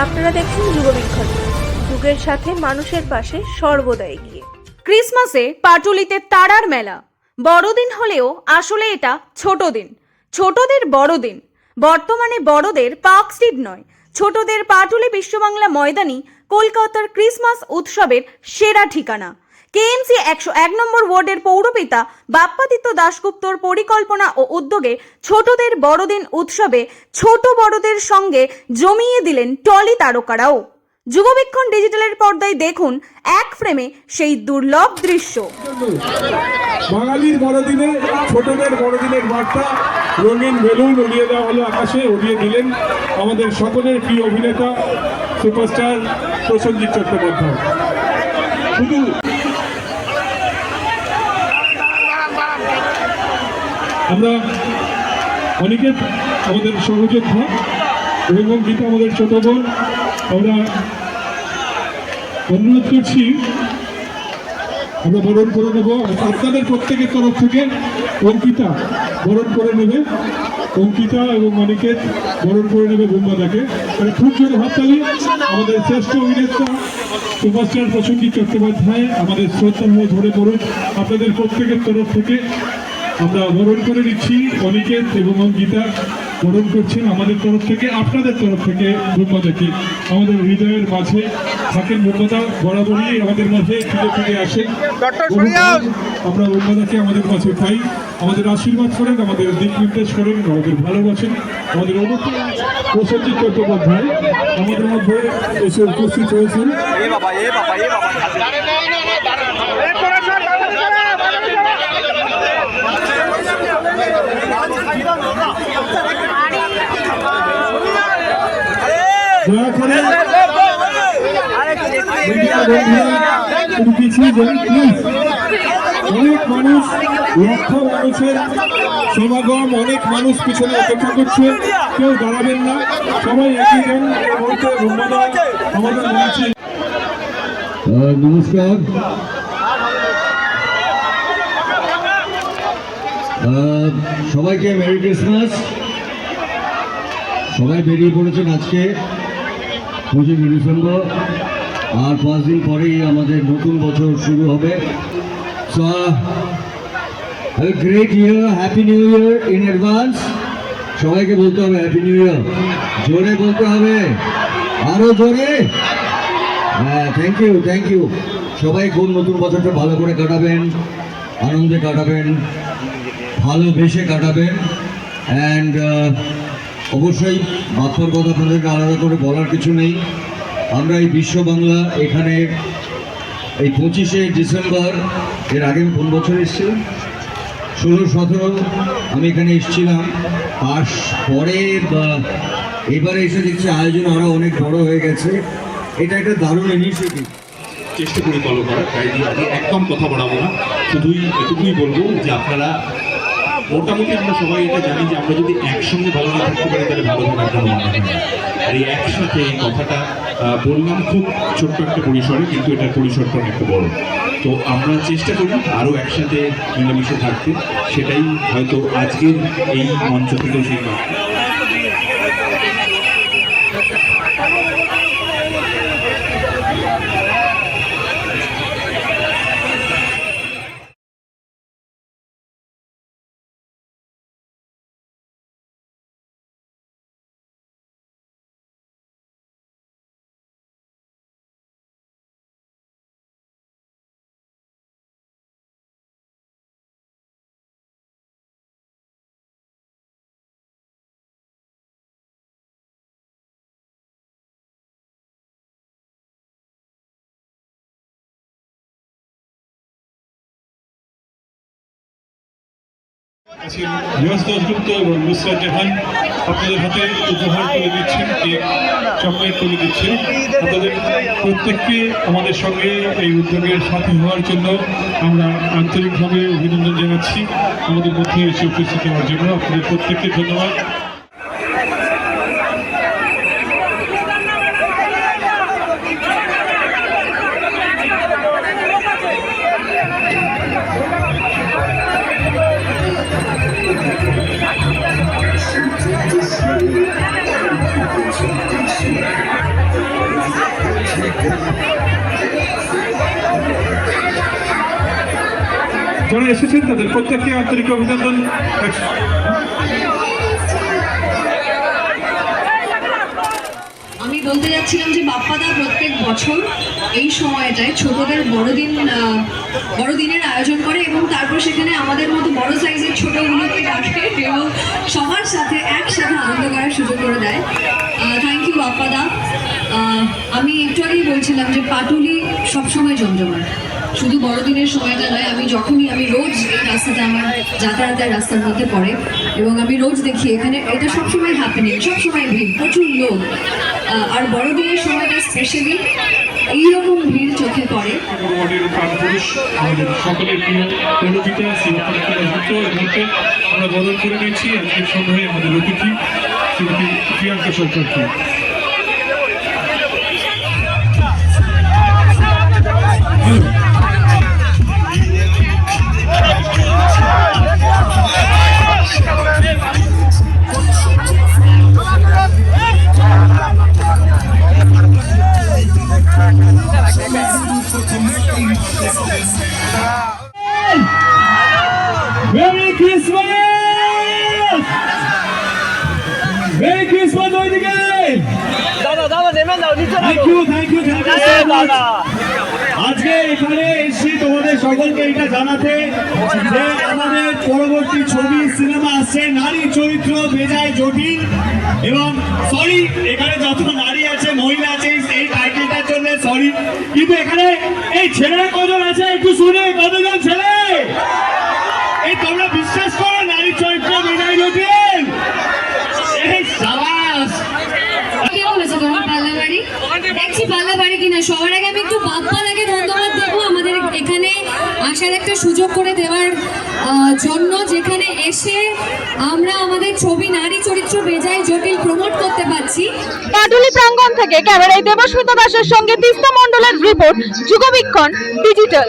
আপনারা দেখছেন যুগবিক্ষণ যুগের সাথে মানুষের পাশে সর্বদা এগিয়ে ক্রিসমাসে পাটুলিতে তারার মেলা। বড়দিন হলেও আসলে এটা ছোট দিন। ছোটদের বড়দিন। বর্তমানে বড়দের পার্ক স্ট্রিট নয়। ছোটদের পাটুলি বিশ্ববাংলা ময়দানি কলকাতার ক্রিসমাস উৎসবের সেরা ঠিকানা। কেএমসি একশো এক নম্বর ওয়ার্ডের পৌরপিতা বাপ্পাদিত্য দাশগুপ্তর পরিকল্পনা ও উদ্যোগে ছোটদের বড়দিন উৎসবে ছোট বড়দের সঙ্গে জমিয়ে দিলেন টলি তারকারাও। যুগবীক্ষণ ডিজিটালের পর্দায় দেখুন এক ফ্রেমে সেই দুর্লভ দৃশ্য। বাঙালির বড়দিনে, ছোটদের বড়দিনের বার্তা, রঙিন বেলুন উড়িয়ে দেওয়া হলো আকাশে, উড়িয়ে দিলেন আমাদের সকলের প্রিয় অভিনেতা, সুপারস্টার প্রসেনজিৎ চট্টোপাধ্যায়। শুধু আমরা অনেকে আমাদের সহযোদ্ধা এবং গীতা আমাদের ছোট বোন, আমরা অনুরোধ করছি, আমরা বরণ করে নেব। আপনাদের প্রত্যেকের তরফ থেকে অঙ্কিতা বরণ করে নেবে। অঙ্কিতা এবং অনিকেত বরণ করে নেবে বুম্বাদাকে। মানে খুব জোরে হাততালি আমাদের শ্রেষ্ঠ অভিনেতা সুভাষচন্দ্র প্রসঙ্গিত চট্টোপাধ্যায় আমাদের শ্রদ্ধা হয়ে ধরে পড়ুন। আপনাদের প্রত্যেকের তরফ থেকে আমরা বরণ করে নিচ্ছি অনিকেত এবং অঙ্কিতা। বরণ করছেন আমাদের তরফ থেকে আপনাদের তরফ থেকে বুম্বাদাকে আমাদের হৃদয়ের মাঝে থাকেন বুম্বাদা বরাবরই আমাদের মাঝে ফিরে ফিরে আসেন। আমরা বুম্বাদাকে আমাদের মাঝে পাই। আমাদের আশীর্বাদ করেন আমাদের দিক নির্দেশ করেন আমাদের ভালোবাসেন আমাদের অনুপ্রেরণা প্রসেনজিৎ চট্টোপাধ্যায়। আমাদের মধ্যে এসে উপস্থিত হয়েছেন। সমাগম, অনেক মানুষ পিছনে কেউ না। নমস্কার। সবাইকে মেরি ক্রিসমাস। সবাই বেরিয়ে পড়েছেন আজকে, পঁচিশে ডিসেম্বর। আর পাঁচ দিন পরেই আমাদের নতুন বছর শুরু হবে। Great year happy new year in advance সবাইকে বলতে হবে হ্যাপি নিউ ইয়ার জোরে বলতে হবে। আরও জোরে। হ্যাঁ থ্যাংক ইউ থ্যাংক ইউ সবাই খুব নতুন বছরটা ভালো করে কাটাবেন, আনন্দে কাটাবেন, ভালোবেসে কাটাবেন। অ্যান্ড অবশ্যই বাপ্পার কথা আপনাদেরকে আলাদা করে বলার কিছু নেই। আমরা এই বিশ্ব বাংলা এখানে এই পঁচিশে ডিসেম্বর, এর আগে কোন বছর এসেছিলাম? ষোলো, সতেরো, আমি এখানে এসেছিলাম। আর পরে বা এবারে এসে দেখছি আয়োজন আরও অনেক বড় হয়ে গেছে। এটা একটা দারুণ ইনিশিয়েটিভ চেষ্টা করি ফলো করার, তাই দিয়ে একদম কথা বলাবো না। শুধুই এটুকুই বলব যে আপনারা মোটামুটি আমরা সবাই এটা জানি যে আমরা যদি একসঙ্গে ভালো না থাকতে পারি, তাহলে ভালো থাকার কোনো মনে হয় না আর এই একসাথে এই কথাটা বললাম খুব ছোট্ট একটা পরিসরে, কিন্তু এটার পরিসরটা অনেকটা বড়। তো আমরা চেষ্টা করি আরও একসাথে মিলেমিশে থাকতে। সেটাই হয়তো আজকের এই মঞ্চ থেকেও সেই আছেন এবং নুসরাত জাহান আপনাদের হাতে উপহার দিচ্ছেন, কেক, চকলেট দিচ্ছেন। আপনাদের প্রত্যেককে আমাদের সঙ্গে এই উদ্যোগের সাথী হওয়ার জন্য আমরা আন্তরিকভাবে অভিনন্দন জানাচ্ছি। আমাদের মধ্যে এসে উপস্থিত হওয়ার জন্য আপনাদের প্রত্যেককে ধন্যবাদ। যারা এসেছেন তাদের প্রত্যেককে আন্তরিক অভিনন্দন। আমি বলতে যাচ্ছিলাম যে বাপ্পাদা প্রত্যেক বছর এই সময়টায় ছোটদের বড়দিন বড়দিনের আয়োজন করে এবং তারপর সেখানে আমাদের মতো বড় সাইজের ছোটগুলোকে ডাকে এবং সবার সাথে একসাথে আনন্দ করার সুযোগ করে দেয়। থ্যাংক ইউ বাপ্পাদা। আমি একটু আগেই বলছিলাম যে পাটুলি সবসময় জমজমাট। শুধু বড়দিনের সময়টা নয় আমি যখনই আমি রোজ এই রাস্তাটা আমার যাতায়াতের রাস্তার মধ্যে পড়ে এবং আমি রোজ দেখি এখানে এটা সবসময় হ্যাপেনিং সবসময় ভিড় প্রচুর লোক। আর বড়দিনের সময়টা স্পেশালি এইরকম ভিড় চোখে পড়ে। আমাদের সকলের প্রিয় শ্রীমতী আমরা বদল করে নিয়েছি। আজকের সময়ে আমাদের অতিথি শ্রীমতী প্রিয়াঙ্কা সরকারকে মেরি ক্রিসমাস মেরি ক্রিসমাস ওইদিকে! দাদা দাদা নেমেন দাও নিচে thank you thank you thank you much আজকে এখানে এসেছি, তোমাদের সকলকে এটা জানাতে যে আমাদের পরবর্তী ছবি, সিনেমা আসছে, নারী চরিত্র বেজায় জটিল এবং সরি এখানে যত নারী আছে, মহিলা আছে, এই- টাইটেলটার জন্য সরি কিন্তু এখানে এই ছেলেরা কজন আছে, একটু শুনে, কতজন ছেলে? এই তোমরা বিশ্বাস করো, নারী চরিত্র বেজায় জটিল? সবার আগে আমি একটু বাপ্পাদাকে আসার একটা সুযোগ করে দেওয়ার জন্য যেখানে এসে আমরা আমাদের ছবি নারী চরিত্র বেজায় জটিল প্রমোট করতে পারছি। পাটুলি প্রাঙ্গণ থেকে ক্যামেরায় দেবস্মিতা দাসের সঙ্গে তিস্তা মণ্ডলের রিপোর্ট, যুগবীক্ষণ ডিজিটাল